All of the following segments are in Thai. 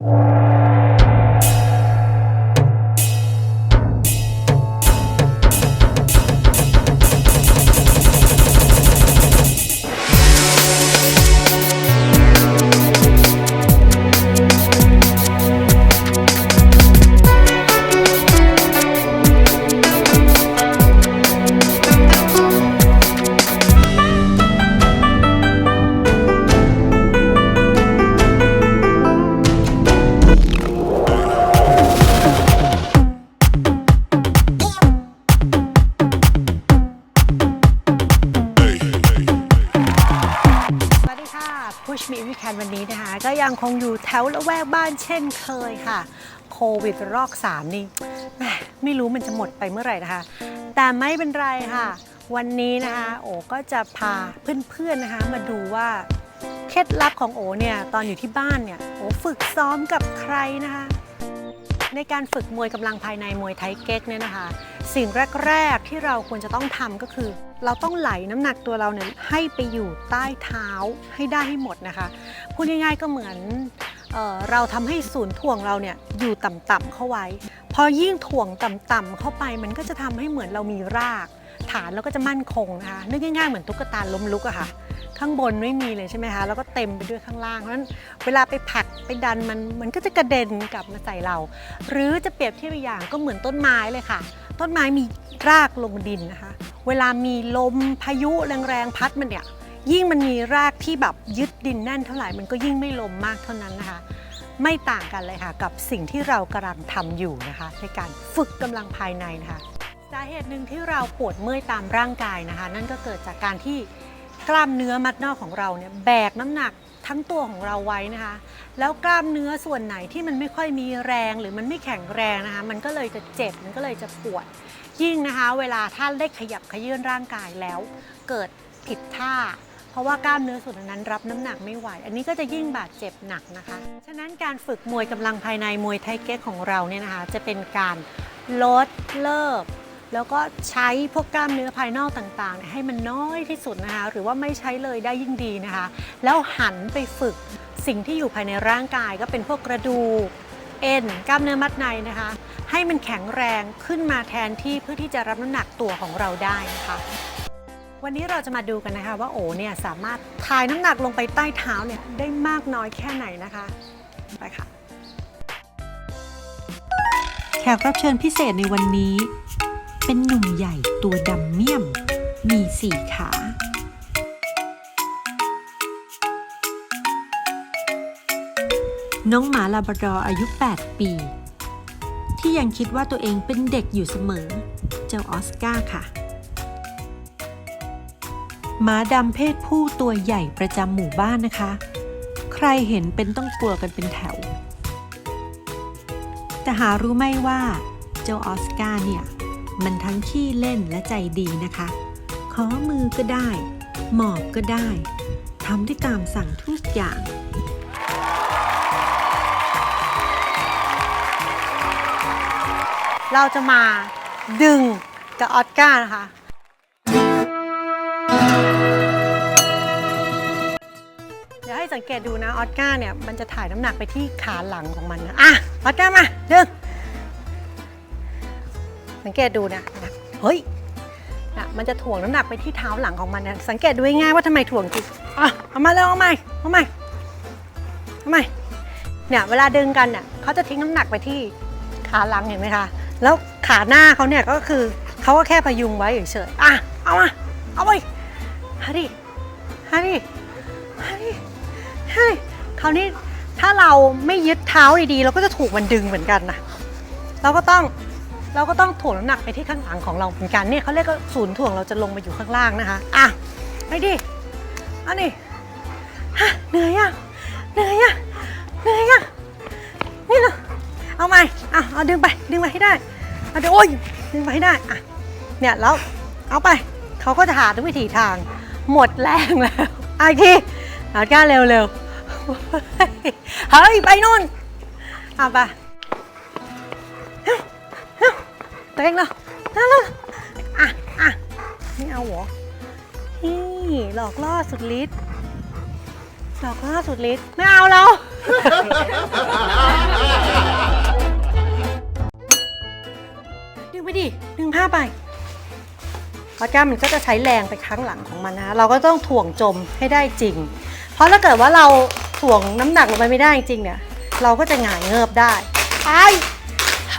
ส Push Me We Can วันนี้นะคะ ก็ยังคงอยู่แถวละแวกบ้านเช่นเคยค่ะโควิดรอบ3นี่ไม่รู้มันจะหมดไปเมื่อไหร่นะคะ แต่ไม่เป็นไรค่ะ วันนี้นะคะ โอก็จะพาเพื่อนๆนะคะ มาดูว่าเคล็ดลับของโอเนี่ย ตอนอยู่ที่บ้านเนี่ยโอฝึกซ้อมกับใครนะคะ ในการฝึกมวยกำลังภายในมวยไทยเก๊กเนี่ยนะคะ สิ่งแรก ๆ ที่เราควรจะต้องทำก็คือ เราต้องไหลน้ำหนักตัวเราเนี่ยให้ไปอยู่ใต้เท้าให้ได้ให้หมดนะคะ พูดง่ายๆก็เหมือนเออเราทำให้ศูนย์ถ่วงเราเนี่ยอยู่ต่ำๆเข้าไว้ พอยิ่งถ่วงต่ำๆเข้าไป มันก็จะทำให้เหมือนเรามีราก ฐานเราก็จะมั่นคงนะคะนึกง่ายๆเหมือนตุ๊กตาล้มลุกอะค่ะ ข้างบนไม่มีเลยใช่ไหมคะแล้วก็เต็มไปด้วยข้างล่างเพราะฉะนั้นเวลาไปผลักไปดันมันมันก็จะกระเด็นกลับมาใส่เรา หรือจะเปรียบเทียบอีกอย่างก็เหมือนต้นไม้เลยค่ะ ต้นไม้มีรากลงดินนะคะ เวลามีลมพายุแรงๆพัดมันเนี่ย ยิ่งมันมีรากที่แบบยึดดินแน่นเท่าไหร่ มันก็ยิ่งไม่ลมมากเท่านั้นนะคะ ไม่ต่างกันเลยค่ะ กับสิ่งที่เรากำลังทำอยู่นะคะ ในการฝึกกำลังภายในนะคะ สาเหตุหนึ่งที่เราปวดเมื่อยตามร่างกายนะคะ นั่นก็เกิดจากการที่ กล้ามเนื้อมัดนอกของเราเนี่ยแบกน้ำหนักทั้งตัวของเราไว้นะคะ แล้วกล้ามเนื้อส่วนไหนที่มันไม่ค่อยมีแรงหรือมันไม่แข็งแรงนะคะ มันก็เลยจะเจ็บมันก็เลยจะปวด ยิ่งนะคะ เวลาท่านได้ขยับขยื่นร่างกายแล้ว เกิดผิดท่า เพราะว่ากล้ามเนื้อส่วนนั้นรับน้ำหนักไม่ไหว อันนี้ก็จะยิ่งบาดเจ็บหนักนะคะ ฉะนั้นการฝึกมวยกำลังภายในมวยไทเก๊กของเราเนี่ยนะคะ จะเป็นการลดเลิก แล้วก็ใช้พวกกล้ามเนื้อภายนอกต่างๆเนี่ยให้มันน้อยที่สุดนะคะ หรือว่าไม่ใช้เลยได้ยิ่งดีนะคะ แล้วหันไปฝึกสิ่งที่อยู่ภายในร่างกายก็เป็นพวกกระดูกเอ็นกล้ามเนื้อมัดในนะคะ ให้มันแข็งแรงขึ้นมาแทนที่เพื่อที่จะรับน้ำหนักตัวของเราได้นะคะวันนี้เราจะมาดูกันนะคะว่าโอเนี่ยสามารถถ่ายน้ำหนักลงไปใต้เท้าเนี่ยได้มากน้อยแค่ไหนนะคะไปค่ะ แขกรับเชิญพิเศษในวันนี้ เป็นหนุ่มใหญ่ตัวดำเมี่ยม มีสี่ขา น้องหมาลาบราดอร์อายุ 8 ปี ที่ยังคิดว่าตัวเองเป็นเด็กอยู่เสมอ เจ้าออสการ์ค่ะ หมาดำเพศผู้ตัวใหญ่ประจำหมู่บ้านนะคะ ใครเห็นเป็นต้องกลัวกันเป็นแถว แต่หารู้ไหมว่าเจ้าออสการ์เนี่ย มันทั้งขี้เล่นและใจดีนะคะ ขอมือก็ได้ หมอบก็ได้ทำได้ตามสั่งทุกอย่างเราจะมาดึงกับออสการ์นะคะ เดี๋ยวให้สังเกตดูนะออสการ์เนี่ย มันจะถ่ายน้ำหนักไปที่ขาหลังของมันนะ อะ ออสการ์มา ดึง สังเกตดูนะนะเฮ้ยนะมันจะถ่วงน้ำหนักไปที่เท้าหลังของมันนะสังเกตดูง่ายๆว่าทำไมถ่วงจิอะเอามาเร็วเอาใหม่เอาใหม่เอาใหม่เนี่ยเวลาดึงกันเนี่ยเขาจะทิ้งน้ำหนักไปที่ขาหลังเห็นไหมคะ แล้วขาหน้าเขาเนี่ยก็คือเขาก็แค่พยุงไว้เฉยๆอะเอามาเอาไปฮะดิฮะดิฮะดิฮะดิคราวนี้ถ้าเราไม่ยึดเท้าดีๆเราก็จะถูกมันดึงเหมือนกันนะเราก็ต้อง เราก็ต้องถ่วงน้ำหนักไปที่ข้างหลังของเราเหมือนกันเนี่ยเขาเรียกว่าศูนย์ถ่วงเราจะลงมาอยู่ข้างล่างนะคะอะไปดิอาดิฮะเหนื่อยยังเหนื่อยยังเหนื่อยยังนี่เหรอเอาใหม่อะเอาดึงไปดึงไปให้ได้เอาดึงโอ้ยดึงไปให้ได้อะเนี่ยแล้วเอาไปเขาก็จะหาทุกวิถีทาง หมดแรงแล้วอะอีกทีเอาก้าเร็วเร็วๆเฮ้ยไปนู่นเอาไป ตัวเองเร็วเร็วเร็วอะอะไม่เอาเหรอนี่หลอกล่อสุดฤทธิ์ดอกล่าสุดฤทธิ์ไม่เอาแล้วดึงไปดิ ดึงผ้าไปออสการ์มันก็จะใช้แรงไปครั้งหลังของมันนะ เราก็ต้องถ่วงจมให้ได้จริง เพราะถ้าเกิดว่าเราถ่วงน้ำหนักลงไปไม่ได้จริงเนี่ย เราก็จะหงายเงิบได้ ไปไป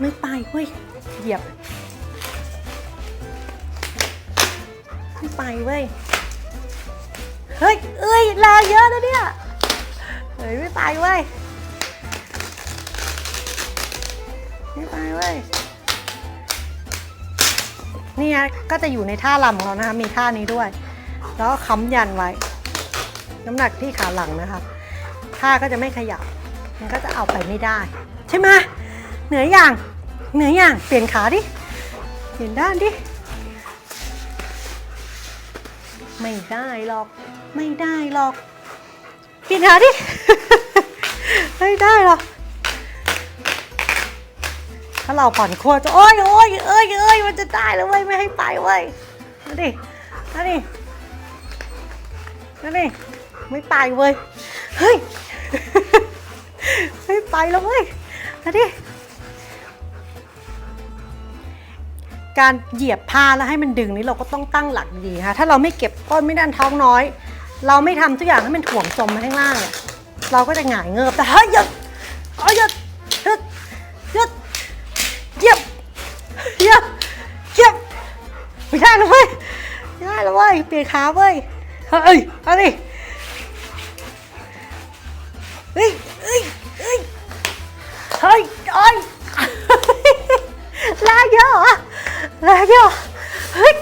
ไม่ไปเว้ย เหยียบไม่ไปเว้ย เฮ้ย เอ้ยแรงเยอะนะเนี่ย เฮ้ย ไม่ไปเว้ย ไม่ไปเว้ย นี่ฮะก็จะอยู่ในท่าลำของเรานะคะ มีท่านี้ด้วย แล้วก็ค้ำยันไว้ น้ำหนักที่ขาหลังนะคะท่าก็จะไม่ขยับ มันก็จะเอาไปไม่ได้ ใช่ไหมเหนืออย่าง เหนืออย่างเปลี่ยนขาดิ เปลี่ยนด้านดิ ไม่ได้หรอก ไม่ได้หรอก เปลี่ยนขาดิ ไม่ได้หรอก ถ้าเราผ่อนครัวจะโอ้ยโอ้ยเอ้ยเอ้ยมันจะได้แล้วเว้ยไม่ให้ไปเว้ยมาดิมาดิมาดิไม่ไปเว้ย เฮ้ย ไม่ไปแล้วเว้ยมาดิ การเหยียบผ้าแล้วให้มันดึงนี่เราก็ต้องตั้งหลักดีค่ะ ถ้าเราไม่เก็บก้นไม่ดันท้องน้อย เราไม่ทำทุกอย่างให้มันถ่วงจมมาข้างล่างเนี่ยเราก็จะหงายเงิบแต่เฮ้ยหยุดเฮ้ยหยุดหยุดหยุดเหยียบเหยียบเหยียบไม่ได้แล้วเว้ยไม่ได้แล้วเว้ยเปลี่ยนขาเว้ยเฮ้ยเอาดิเฮ้ยเฮ้ยเฮ้ยเฮ้ยโอ้ย ลาเยอะเหรอ ลาเยอะเฮ้ย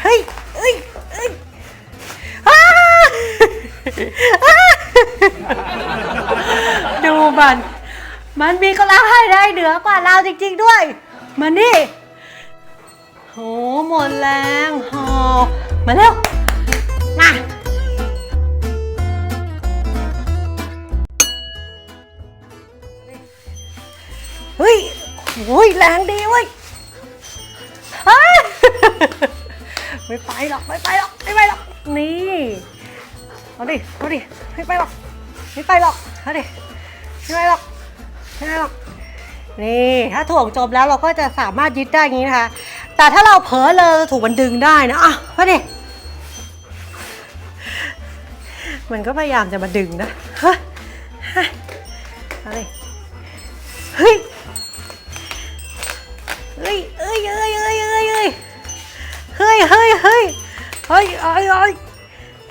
เฮ้ย เฮ้ยเฮ้ยอ้าอ้าดูมัน มันมีกำลังให้ได้เหนือกว่าเราจริง ๆ ด้วยมานี่โหหมดแรงหอบมาเร็ว มาเฮ้ยโอ้ยแรงดีเว้ย ไม่ไปหรอกไม่ไปหรอกไม่ไปหรอกนี่เอาดิเอาดิไม่ไปหรอกไม่ไปหรอกเอาดิไม่ไปหรอกไม่ไปหรอกนี่ถ้าถ่วงจมแล้วเราก็จะสามารถยึดได้อย่างนี้นะคะ แต่ถ้าเราเผลอเลยถูกมันดึงได้นะอะมาดิมันก็พยายามจะมาดึงนะเฮ้ยเอาดิเฮ้ยเฮ้ยเฮ้ยเฮ้ยเฮ้ยเฮ้ยเฮ้ย เฮ้ยเฮ้ยเฮ้ยเฮ้ยเฮ้ยเฮ้ย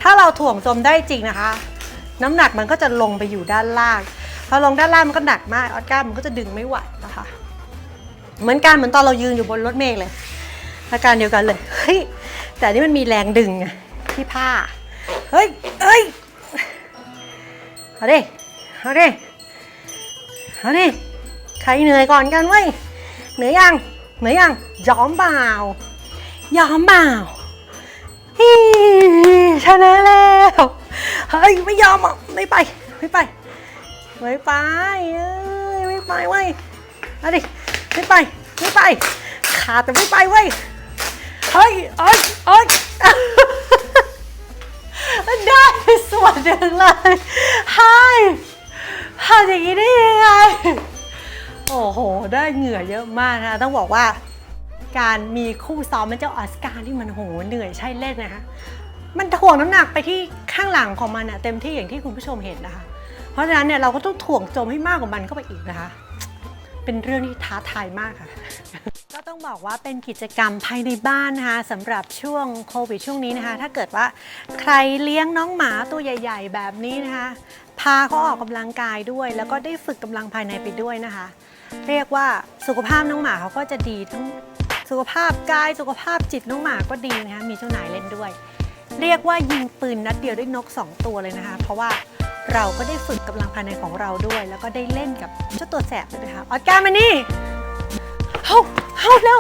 ถ้าเราถ่วงจมได้จริงนะคะ น้ำหนักมันก็จะลงไปอยู่ด้านล่างพอลงด้านล่างมันก็หนักมากออสการ์มันก็จะดึงไม่ไหวนะคะ เหมือนกันเหมือนตอนเรายืนอยู่บนรถเมล์เลย อาการเดียวกันเลยเฮ้ยแต่นี่มันมีแรงดึงไงที่ผ้าเฮ้ยเฮ้ยเอาดิเอาดิเอาดิใครเหนื่อยก่อนกันเว้ยเหนื่อยยังเหนื่อยยังยอมเปล่า ยอมเปล่าฮีชนะแล้วเฮ้ยไม่ยอมอะไม่ไปไม่ไปไม่ไปเอ้ยไม่ไปเว้ยเอาดิไม่ไปไม่ไป ขาดแต่ไม่ไปเว้ยเฮ้ยเอ้ยเอ้ยได้ส่วนหนึ่งเลยเฮ้ยทำอย่างนี้ได้ยังไงโอ้โห ได้เหงื่อเยอะมากนะคะต้องบอกว่า การมีคู่ซ้อมมันเจ้าออสการ์ที่มันโหเหนื่อยใช่เล่นนะคะมันถ่วงน้ำหนักไปที่ข้างหลังของมันอะเต็มที่อย่างที่คุณผู้ชมเห็นนะคะ เพราะฉะนั้นเนี่ยเราก็ต้องถ่วงจมให้มากกว่ามันเข้าไปอีกนะคะ เป็นเรื่องที่ท้าทายมากค่ะ ก็ต้องบอกว่าเป็นกิจกรรมภายในบ้านนะคะสำหรับช่วงโควิดช่วงนี้นะคะ ถ้าเกิดว่าใครเลี้ยงน้องหมาตัวใหญ่ ๆ แบบนี้นะคะ พาเขาออกกำลังกายด้วย แล้วก็ได้ฝึกกำลังภายในไปด้วยนะคะ เรียกว่าสุขภาพน้องหมาเขาก็จะดีทั้ง สุขภาพกายสุขภาพจิตน้องหมาก็ดีนะคะมีเจ้านายเล่นด้วย เรียกว่ายิงปืนนัดเดียวได้นก 2 ตัวเลยนะคะ เพราะว่าเราก็ได้ฝึกกำลังภายในของเราด้วย แล้วก็ได้เล่นกับเจ้าตัวแสบด้วยนะคะออสการ์มานี่เฮ้าเฮ้าเร็ว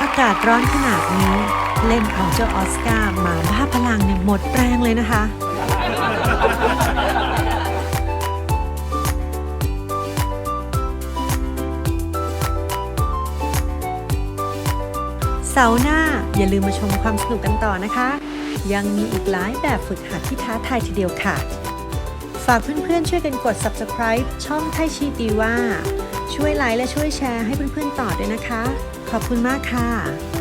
อากาศร้อนขนาดนี้ เล่นเอาเจ้าออสการ์หมาบ้าพลังเนี่ยหมดแรงเลยนะคะ เสาร์หน้าอย่าลืมมาชมความสนุกกันต่อนะคะ ยังมีอีกหลายแบบฝึกหัดที่ท้าทายทีเดียวค่ะ ฝากเพื่อนๆช่วยกันกด subscribe ช่องไทชีตีว่า ช่วยไลค์และช่วยแชร์ให้เพื่อนๆต่อด้วยนะคะ ขอบคุณมากค่ะ